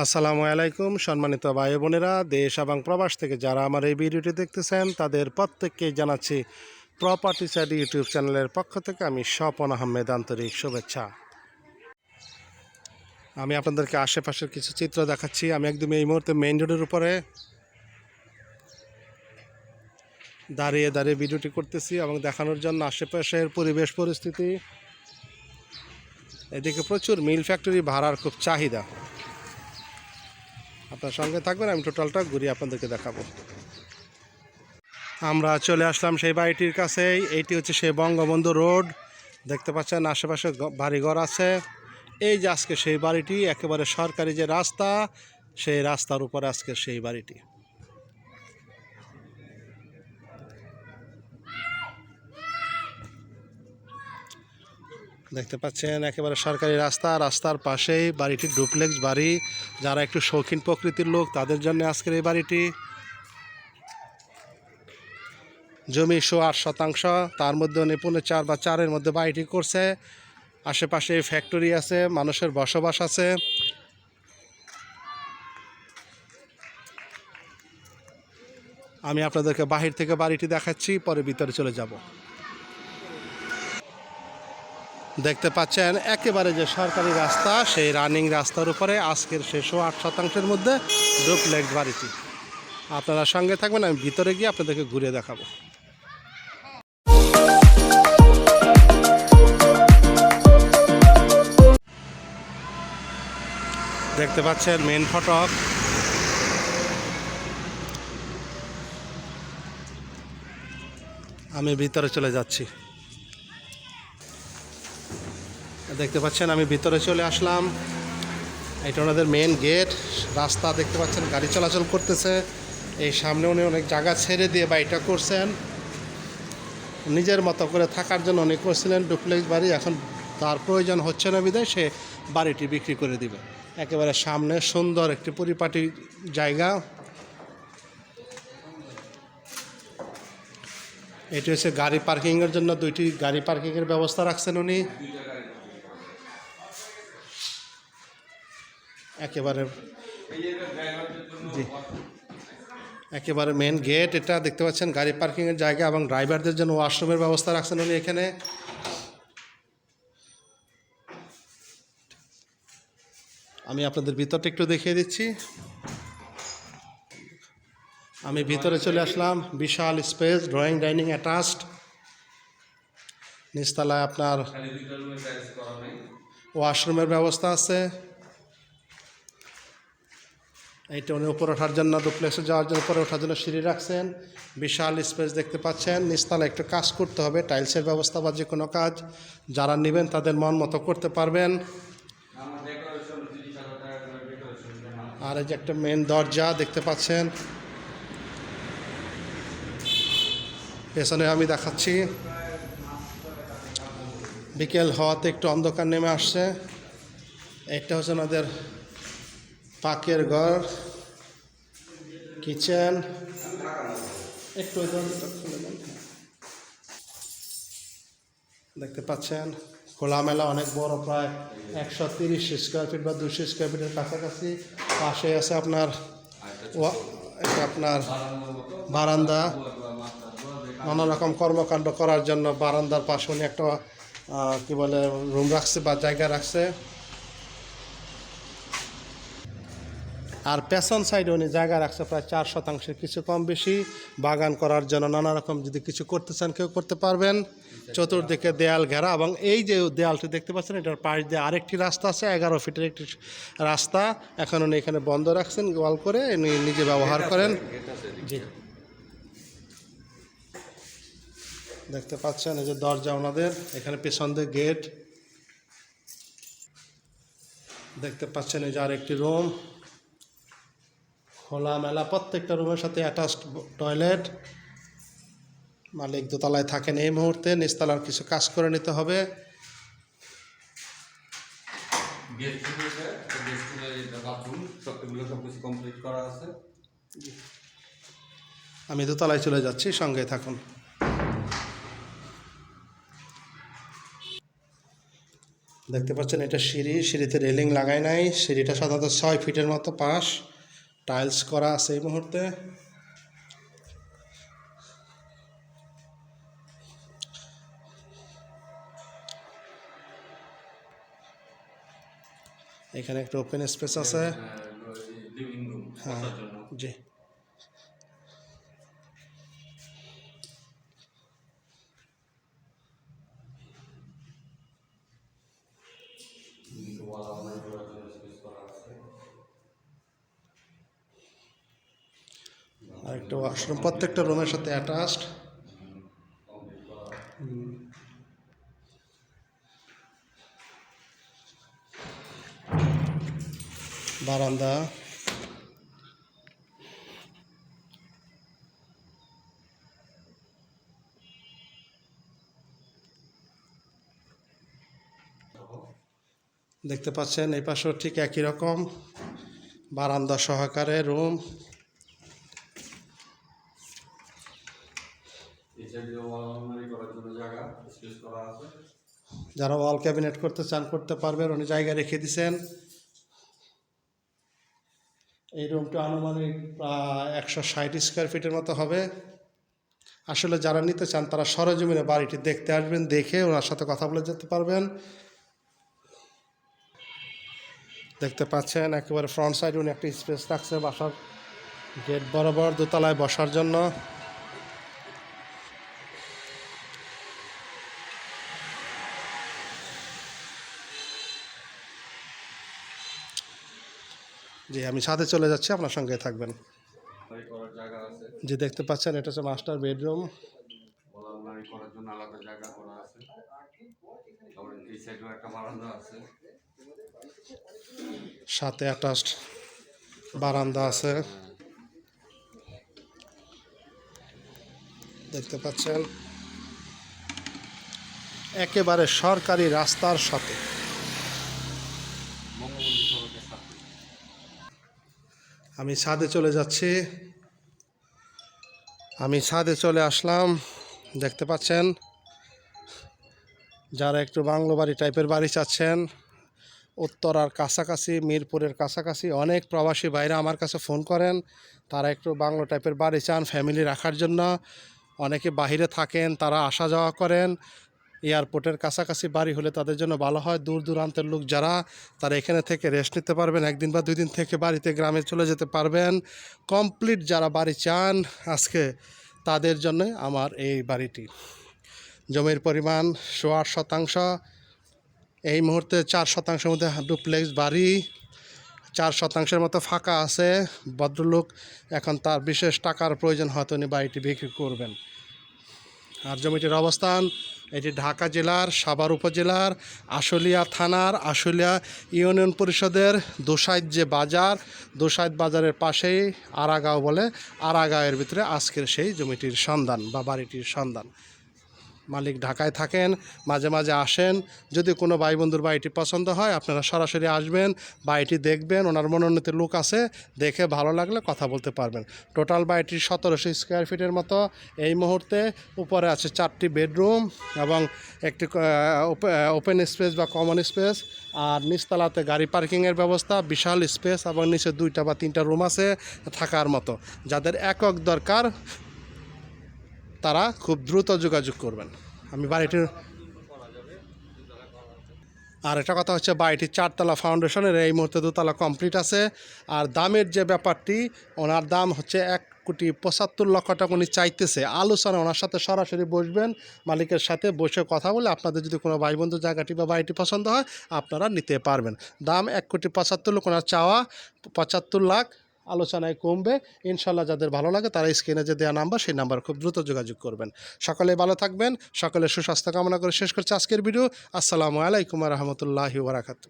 আসসালামু আলাইকুম, সম্মানিত ভাই বোনেরা, দেশ এবং প্রবাস থেকে যারা আমার এই ভিডিওটি দেখতেছেন, তাদের প্রত্যেককে জানাচ্ছি প্রপার্টি সাইড ইউটিউব চ্যানেলের পক্ষ থেকে আমি স্বপন আহমেদ আন্তরিক শুভেচ্ছা। আমি আপনাদেরকে আশেপাশের কিছু চিত্র দেখাচ্ছি। আমি একদম এই মুহূর্তে মেইন রোডের উপরে দাঁড়িয়ে দাঁড়িয়ে ভিডিওটি করতেছি এবং দেখানোর জন্য আশেপাশের পরিবেশ পরিস্থিতি। এদিকে প্রচুর মিল ফ্যাক্টরি ভাড়ার খুব চাহিদা। আপনার সঙ্গে থাকবেন, আমি টোটালটা ঘুরিয়ে আপনাদেরকে দেখাবো। আমরা চলে আসলাম সেই বাড়িটির কাছেই, এইটি হচ্ছে সেই বঙ্গবন্ধু রোড। দেখতে পাচ্ছেন, আশেপাশে বাড়িঘর আছে। এই যে আজকে সেই বাড়িটি, একেবারে সরকারি যে রাস্তা, সেই রাস্তার উপরে আজকে সেই বাড়িটি। দেখতে পাচ্ছেন, একেবারে সরকারি রাস্তা, রাস্তার পাশেই বাড়িটি ডুপ্লেক্স বাড়ি। যারা একটু শৌখিন প্রকৃতির লোক, তাদের জন্য আজকের এই বাড়িটি। জমি শো আট শতাংশ, তার মধ্যে উনি চার বা চারের মধ্যে বাড়িটি করছে। আশেপাশে ফ্যাক্টরি আছে, মানুষের বসবাস আছে। আমি আপনাদেরকে বাহির থেকে বাড়িটি দেখাচ্ছি, পরে ভিতরে চলে যাব। দেখতে পাচ্ছেন, একেবারে যে সরকারি রাস্তা, সেই রানিং রাস্তার উপরে আজকের শেষও আট শতাংশের মধ্যে ডুপ্লেক্স বাড়িটি। আপনারা সঙ্গে থাকবেন, আমি ভিতরে গিয়ে আপনাদেরকে ঘুরে দেখাবো। দেখতে পাচ্ছেন মেন ফটক। আমি ভিতরে চলে যাচ্ছি। দেখতে পাচ্ছেন, আমি ভিতরে চলে আসলাম। এটা ওনাদের মেন গেট রাস্তা দেখতে পাচ্ছেন, গাড়ি চলাচল করতেছে। এই সামনে উনি অনেক জায়গা ছেড়ে দিয়ে বাড়িটা করছেন। নিজের মতো করে থাকার জন্য উনি করছিলেন ডুপ্লেক্স বাড়ি। এখন তার প্রয়োজন হচ্ছে না বিদায়, সে বাড়িটি বিক্রি করে দিবে। একেবারে সামনে সুন্দর একটি পরিপাটি জায়গা। এটি হচ্ছে গাড়ি পার্কিংয়ের জন্য দুইটি গাড়ি পার্কিংয়ের ব্যবস্থা রাখছেন উনি। একেবারে জি। একেবারে মেন গেট এটা দেখতে পাচ্ছেন গাড়ি পার্কিংয়ের জায়গা এবং ড্রাইভারদের জন্য ওয়াশরুমের ব্যবস্থা রাখছেন উনি এখানে। আমি আপনাদের ভিতরটা একটু দেখিয়ে দিচ্ছি। আমি ভিতরে চলে আসলাম বিশাল স্পেস ড্রয়িং ডাইনিং অ্যাটাচড নিচতলায় আপনার ওয়াশরুমের ব্যবস্থা আছে। এইটা উনি উপরে ওঠার জন্য ডুপ্লেক্সে যাওয়ার জন্য উপরে ওঠার জন্য সিঁড়ি রাখছেন। বিশাল স্পেস দেখতে পাচ্ছেন। নিচতলা একটু কাজ করতে হবে। টাইলসের ব্যবস্থা বা যে কোনো কাজ যারা নেবেন তাদের মন মতো করতে পারবেন। আর এই যে একটা মেন দরজা দেখতে পাচ্ছেন। পেছনে আমি দেখাচ্ছি। বিকেল হওয়াতে একটু অন্ধকার নেমে আসছে। একটা হচ্ছে ওনাদের পাকের ঘর, কিচেন। একটু। দেখতে পাচ্ছেন, খোলামেলা অনেক বড়, প্রায় একশো তিরিশ স্কোয়ার ফিট বা দুশো স্কোয়ার ফিটের কাছাকাছি। পাশে আছে আপনার আপনার বারান্দা। নানা রকম কর্মকাণ্ড করার জন্য বারান্দার পাশে উনি একটা কি বলে রুম রাখছে বা জায়গা রাখছে। আর পেছন সাইডে উনি জায়গা রাখছে প্রায় চার শতাংশের কিছু কম বেশি। বাগান করার জন্য নানা রকম যদি কিছু করতে চান কেউ করতে পারবেন। চতুর্দিকে দেয়াল ঘেরা এবং এই যে দেয়ালটি দেখতে পাচ্ছেন এটার পাশ দিয়ে আরেকটি রাস্তা আছে এগারো ফিটের একটি রাস্তা। এখন উনি এখানে বন্ধ রাখছেন ওয়াল করে উনি নিজে ব্যবহার করেন। জি। দেখতে পাচ্ছেন এই যে দরজা ওনাদের এখানে পেছন দিয়ে গেট। দেখতে পাচ্ছেন এই যে আরেকটি রুম। খোলামেলা প্রত্যেকটা রুমের সাথে অ্যাটাচড টয়লেট মালিক দোতলায় থাকেন এই মুহূর্তে নিচতলার কিছু কাজ করে নিতে হবে। আমি দোতলায় চলে যাচ্ছি সঙ্গে থাকুন। দেখতে পাচ্ছেন এটা সিঁড়ি সিঁড়িতে রেলিং লাগাই নাই সিঁড়িটা সাধারণত ছয় ফিটের মতো পাশ। টাইলস করা আছে এই মুহূর্তে। এখানে একটা ওপেন স্পেস আছে। বসার জন্য। জি। একটা ওয়াশরুম, প্রত্যেকটা রুমের সাথে অ্যাটাচড বারান্দা। দেখতে পাচ্ছেন, এই পাশেও ঠিক একই রকম। বারান্দা সহকারে, রুম এই সাইডে ওয়াল আলমারি করার জন্য জায়গা স্পেস করা আছে যারা ওয়াল ক্যাবিনেট করতে চান, করতে পারবেন। উনি জায়গা রেখে দিছেন। এই রুমটা আনুমানিক প্রায় একশো ষাট স্কোয়ার ফিটের মতো হবে। আসলে যারা নিতে চান, তারা সরজমিনে বাড়িটি দেখতে আসবেন, দেখে ওনার সাথে কথা বলে যেতে পারবেন। দেখতে পাচ্ছেন, একেবারে ফ্রন্ট সাইড উনি একটা স্পেস রাখছে বাসার গেট বরাবর, দোতলায় বসার জন্য। জি, আমি ছাদে চলে যাচ্ছি, আপনার সঙ্গে থাকবেন। যে দেখতে পাচ্ছেন, এটা হচ্ছে মাস্টার বেডরুম একটা সাথে অ্যাটাচড বারান্দা আছে। দেখতে পাচ্ছেন, একেবারে সরকারি রাস্তার সাথে বঙ্গবন্ধু সড়কের সাথে আমি ছাদে চলে যাচ্ছি। আমি ছাদে চলে আসলাম, দেখতে পাচ্ছেন? যারা একটু বাংলো বাড়ি টাইপের বাড়ি চাচ্ছেন, উত্তরার কাছাকাছি, মিরপুরের কাছাকাছি অনেক প্রবাসী বাইরে আমার কাছে ফোন করেন। তারা একটু বাংলো টাইপের বাড়ি চান ফ্যামিলি রাখার জন্য। অনেকে বাইরে থাকেন, তারা আসা যাওয়া করেন। এয়ারপোর্টের কাছাকাছি বাড়ি হলে তাদের জন্য ভালো হয়। দূর দূরান্তের লোক যারা, তারা এখানে থেকে রেস্ট নিতে পারবেন। একদিন বা দুই দিন থেকে বাড়িতে গ্রামে চলে যেতে পারবেন। কমপ্লিট যারা বাড়ি চান, আজকে তাদের জন্য আমার এই বাড়িটি। জমির পরিমাণ আট শতাংশ। এই মুহূর্তে চার শতাংশের মধ্যে ডুপ্লেক্স বাড়ি। চার শতাংশের মতো ফাঁকা আছে। ভদ্রলোক এখন তার বিশেষ টাকার প্রয়োজন হয়তো উনি বাড়িটি বিক্রি করবেন। আর জমিটির অবস্থান এটি ঢাকা জেলার, সাভার উপজেলার, আশুলিয়া থানার, আশুলিয়া ইউনিয়ন পরিষদের দোসাইদ যে বাজার, দোসাইদ বাজারের পাশেই আরাগাঁও বলে, আরাগাঁয়ের ভিতরে আজকের সেই জমিটির সন্ধান বা বাড়িটির সন্ধান। মালিক ঢাকায় থাকেন, মাঝে মাঝে আসেন। যদি কোনো ভাই বন্ধুর বাড়িটি পছন্দ হয়, আপনারা সরাসরি আসবেন, বাড়িটি দেখবেন, ওনার মনোনীত লোক আছে, দেখে ভালো লাগলে কথা বলতে পারবেন। টোটাল বাড়িটি সতেরোশো স্কোয়ার ফিটের মতো। এই মুহূর্তে উপরে আছে চারটি বেডরুম এবং একটি ওপেন স্পেস বা কমন স্পেস। আর নিচতলাতে গাড়ি পার্কিংয়ের ব্যবস্থা, বিশাল স্পেস এবং নিচে দুইটা বা তিনটা রুম আছে থাকার মতো। যাদের একক দরকার তারা খুব দ্রুত যোগাযোগ করবেন। আমি বাড়িটির আর একটা কথা হচ্ছে বাড়িটির চারতলা ফাউন্ডেশনের এই মুহূর্তে দোতলা কমপ্লিট আছে। আর দামের যে ব্যাপারটি, ওনার দাম হচ্ছে এক কোটি পঁচাত্তর লক্ষ টাকা উনি চাইতেছে। আলোচনা, ওনার সাথে সরাসরি বসবেন, মালিকের সাথে বসে কথা বলে আপনাদের যদি কোনো ভাই বন্ধু জায়গাটি বা বাড়িটি পছন্দ হয়, আপনারা নিতে পারবেন। দাম এক কোটি পঁচাত্তর লক্ষ, ওনার চাওয়া পঁচাত্তর লাখ আলোচনায় কমবে। ইনশাল্লাহ যাদের ভালো লাগে তারা স্ক্রিনে যে দেওয়া নাম্বার, সেই নাম্বার খুব দ্রুত যোগাযোগ করবেন। সকলে ভালো থাকবেন সকলে সুস্বাস্থ্য কামনা করে শেষ করছে আজকের ভিডিও। আসসালামু আলাইকুম রহমতুল্লাহি ওবরাকাতু